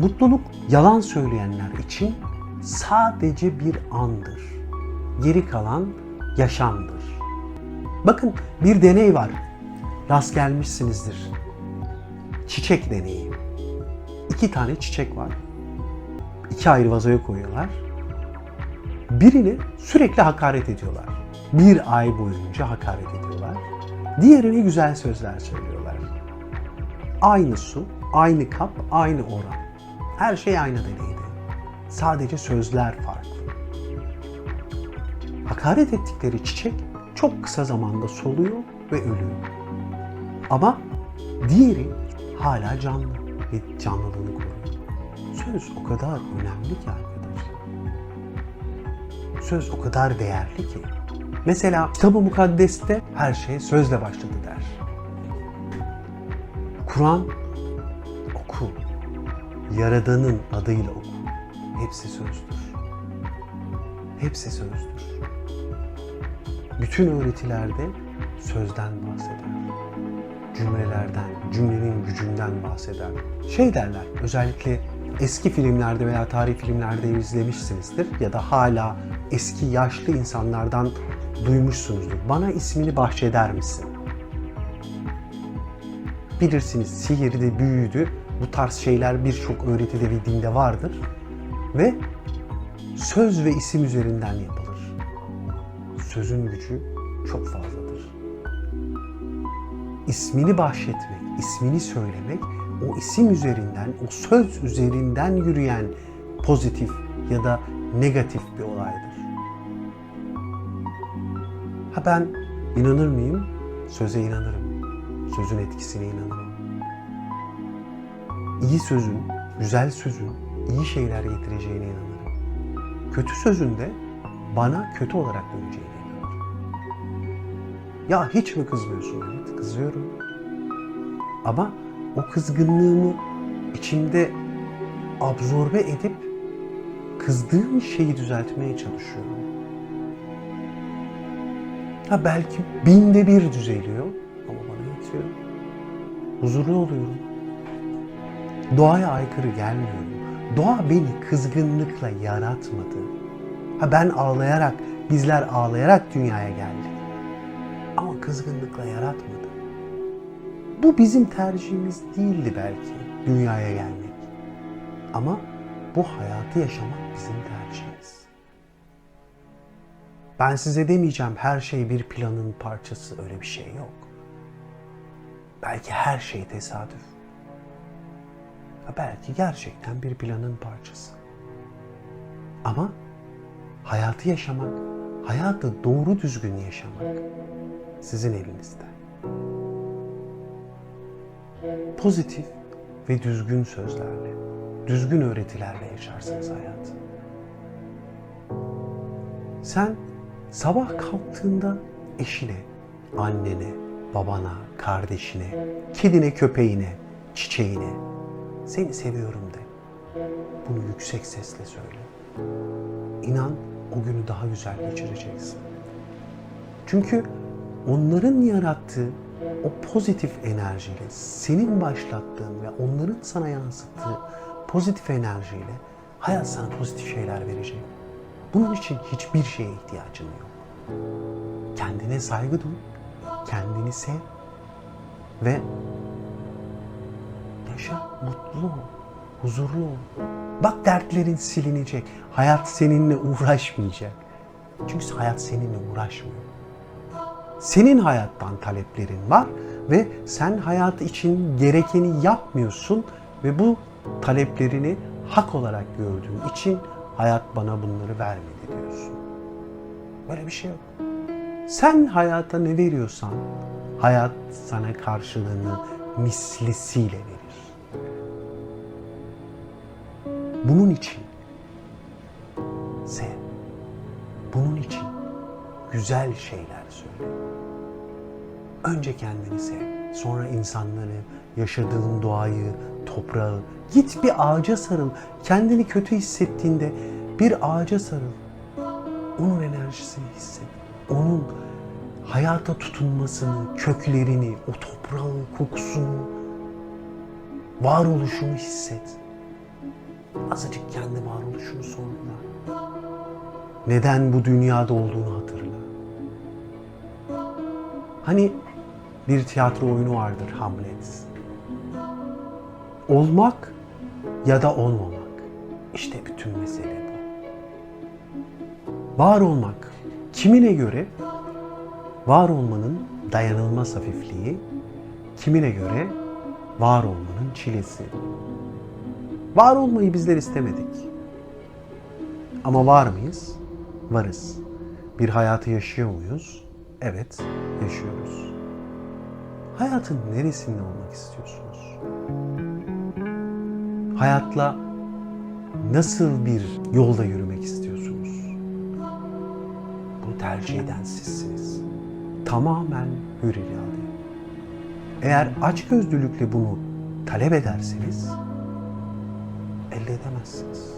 Mutluluk yalan söyleyenler için sadece bir andır. Geri kalan yaşamdır. Bakın bir deney var. Rast gelmişsinizdir. Çiçek deneyi. İki tane çiçek var. İki ayrı vazoya koyuyorlar. Birini sürekli hakaret ediyorlar. Bir ay boyunca hakaret ediyorlar. Diğerine güzel sözler söylüyorlar. Aynı su, aynı kap, aynı oran. Her şey aynı deneydi. Sadece sözler farklı. Hakaret ettikleri çiçek çok kısa zamanda soluyor ve ölüyor. Ama diğeri hala canlı ve canlılığını koruyor. Söz o kadar önemli ki arkadaşlar. Söz o kadar değerli ki. Mesela kitab-ı mukaddeste her şey sözle başladı der. Kur'an. Yaradanın adıyla oku. Hepsi sözdür. Hepsi sözdür. Bütün öğretilerde sözden bahseder. Cümlelerden, cümlenin gücünden bahseder. Şey derler, özellikle eski filmlerde veya tarih filmlerde izlemişsinizdir ya da hala eski yaşlı insanlardan duymuşsunuzdur. Bana ismini bahşeder misin? Bilirsiniz sihirdi, büyüydü. Bu tarz şeyler birçok öğretide ve dinde vardır. Ve söz ve isim üzerinden yapılır. Sözün gücü çok fazladır. İsmini bahşetmek, ismini söylemek o isim üzerinden, o söz üzerinden yürüyen pozitif ya da negatif bir olaydır. Ha ben inanır mıyım? Söze inanırım. Sözün etkisine inanırım. İyi sözün, güzel sözün iyi şeyler getireceğine inanırım. Kötü sözün de bana kötü olarak döneceğine inanırım. Ya hiç mi kızmıyorsun? Evet, kızıyorum. Ama o kızgınlığımı içimde absorbe edip kızdığım şeyi düzeltmeye çalışıyorum. Ha belki binde bir düzeliyor ama bana yetiyor. Huzurlu oluyorum. Doğaya aykırı gelmiyorum. Doğa beni kızgınlıkla yaratmadı. Ha ben ağlayarak, bizler ağlayarak dünyaya geldik. Ama kızgınlıkla yaratmadı. Bu bizim tercihimiz değildi belki dünyaya gelmek. Ama bu hayatı yaşamak bizim tercihimiz. Ben size demeyeceğim her şey bir planın parçası öyle bir şey yok. Belki her şey tesadüf. Belki gerçekten bir planın parçası. Ama hayatı yaşamak, hayatı doğru düzgün yaşamak sizin elinizde. Pozitif ve düzgün sözlerle, düzgün öğretilerle yaşarsınız hayatı. Sen sabah kalktığında eşine, annene, babana, kardeşine, kedine, köpeğine, çiçeğine seni seviyorum de. Bunu yüksek sesle söyle. İnan o günü daha güzel geçireceksin. Çünkü onların yarattığı o pozitif enerjiyle, senin başlattığın ve onların sana yansıttığı pozitif enerjiyle hayat sana pozitif şeyler verecek. Bunun için hiçbir şeye ihtiyacın yok. Kendine saygı duy, kendini sev ve yaşa, mutlu ol, huzurlu ol. Bak dertlerin silinecek. Hayat seninle uğraşmayacak. Çünkü hayat seninle uğraşmıyor. Senin hayattan taleplerin var ve sen hayat için gerekeni yapmıyorsun ve bu taleplerini hak olarak gördüğün için hayat bana bunları vermedi diyorsun. Böyle bir şey yok. Sen hayata ne veriyorsan hayat sana karşılığını mislisiyle verir. Bunun için sev. Bunun için güzel şeyler söyle. Önce kendini sev. Sonra insanları, yaşadığın doğayı, toprağı. Git bir ağaca sarıl. Kendini kötü hissettiğinde bir ağaca sarıl. Onun enerjisini hisset. Onun hayata tutunmasını, köklerini, o toprağın kokusunu, varoluşunu hisset. Azıcık kendi varoluşunu sorgula. Neden bu dünyada olduğunu hatırla. Hani bir tiyatro oyunu vardır Hamlet. Olmak ya da olmamak. İşte bütün mesele bu. Var olmak kimine göre var olmanın dayanılmaz hafifliği, kimine göre var olmanın çilesi. Var olmayı bizler istemedik. Ama var mıyız? Varız. Bir hayatı yaşıyor muyuz? Evet, yaşıyoruz. Hayatın neresinde olmak istiyorsunuz? Hayatla nasıl bir yolda yürümek istiyorsunuz? Bunu tercih eden sizsiniz. Tamamen hür irade. Eğer açgözlülükle bunu talep ederseniz elde edemezsiniz.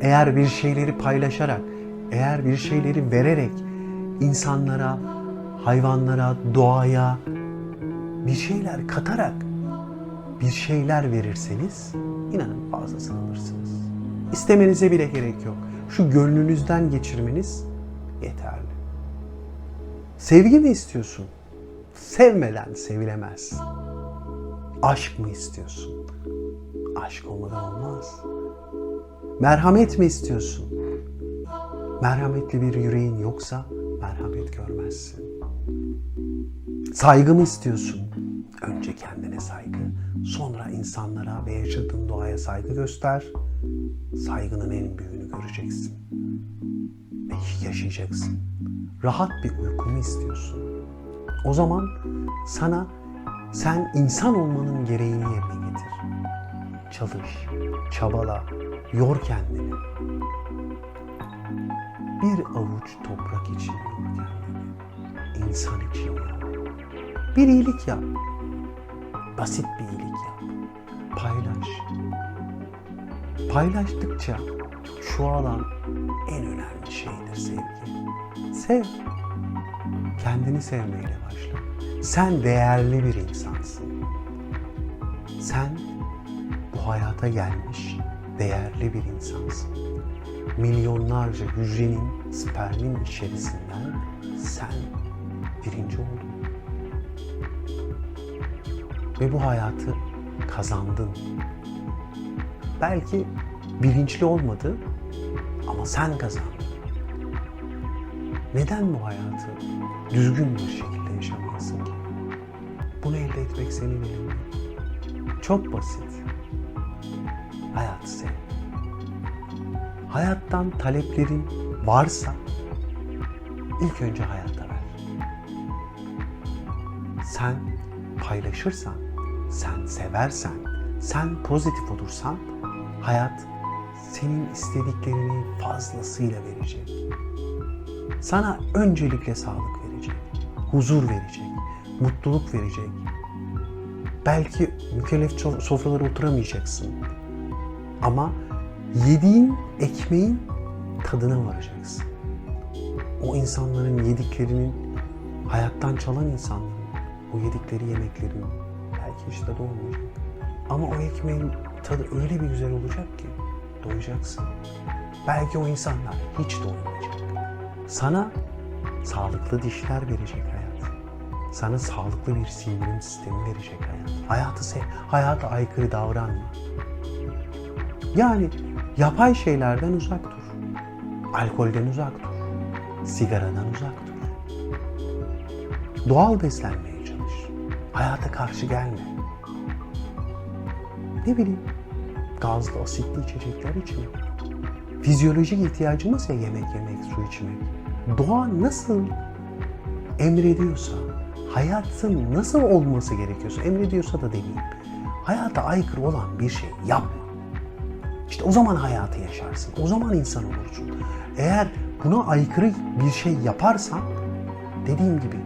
Eğer bir şeyleri paylaşarak, eğer bir şeyleri vererek insanlara, hayvanlara, doğaya bir şeyler katarak bir şeyler verirseniz inanın fazlasını alırsınız. İstemenize bile gerek yok. Şu gönlünüzden geçirmeniz yeterli. Sevgi mi istiyorsun? Sevmeden sevilemez. Aşk mı istiyorsun? Aşk olmadan olmaz. Merhamet mi istiyorsun? Merhametli bir yüreğin yoksa merhamet görmezsin. Saygı mı istiyorsun? Önce kendine saygı, sonra insanlara ve yaşadığın doğaya saygı göster. Saygının en büyüğünü göreceksin. Ve yaşayacaksın. Rahat bir uyku mu istiyorsun? O zaman sana sen insan olmanın gereğini yerine getir. Çalış, çabala, yor kendini. Bir avuç toprak için yor kendini. İnsan için yor. Bir iyilik yap. Basit bir iyilik yap. Paylaş. Paylaştıkça çoğalan en önemli şeydir sevgi. Sev. Kendini sevmeyle başla. Sen değerli bir insansın. Sen bu hayata gelmiş değerli bir insansın. Milyonlarca hücrenin, spermin içerisinden sen birinci oldun. Ve bu hayatı kazandın. Belki bilinçli olmadı ama sen kazandın. Neden bu hayatı düzgün bir şekilde yaşamayasın ki? Bunu elde etmek senin elinde. Çok basit. Hayatı sev. Hayattan taleplerin varsa ilk önce hayata ver. Sen paylaşırsan, sen seversen, sen pozitif olursan hayat senin istediklerini fazlasıyla verecek. Sana öncelikle sağlık verecek, huzur verecek, mutluluk verecek. Belki mükellef so- sofralara oturamayacaksın. Ama yediğin ekmeğin tadına varacaksın. O insanların yediklerinin, hayattan çalan insanların o yedikleri yemeklerin belki hiç tadı olmayacak. Ama o ekmeğin tadı öyle bir güzel olacak ki doyacaksın. Belki o insanlar hiç doymayacak. Sana sağlıklı dişler verecek hayat. Sana sağlıklı bir sindirim sistemi verecek hayat. Hayatı sev, hayata aykırı davranma. Yani yapay şeylerden uzak dur. Alkolden uzak dur. Sigaradan uzak dur. Doğal beslenmeye çalış. Hayata karşı gelme. Ne bileyim, gazlı, asitli içecekler içme. Fizyolojik ihtiyacımız ya yemek yemek, su içmek. Doğa nasıl emrediyorsa, hayatın nasıl olması gerekiyorsa, emrediyorsa da demeyeyim. Hayata aykırı olan bir şey yapma. İşte o zaman hayatı yaşarsın. O zaman insan olursun. Eğer buna aykırı bir şey yaparsan dediğim gibi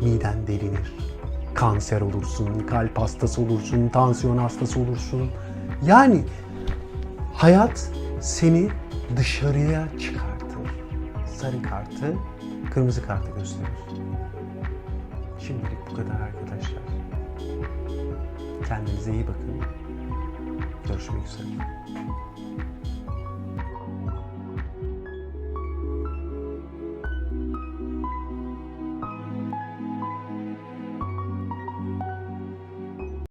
miden delinir. Kanser olursun, kalp hastası olursun, tansiyon hastası olursun. Yani hayat seni dışarıya çıkartır. Sarı kartı, kırmızı kartı gösterir. Şimdilik bu kadar arkadaşlar. Kendinize iyi bakın. Görüşmek üzere.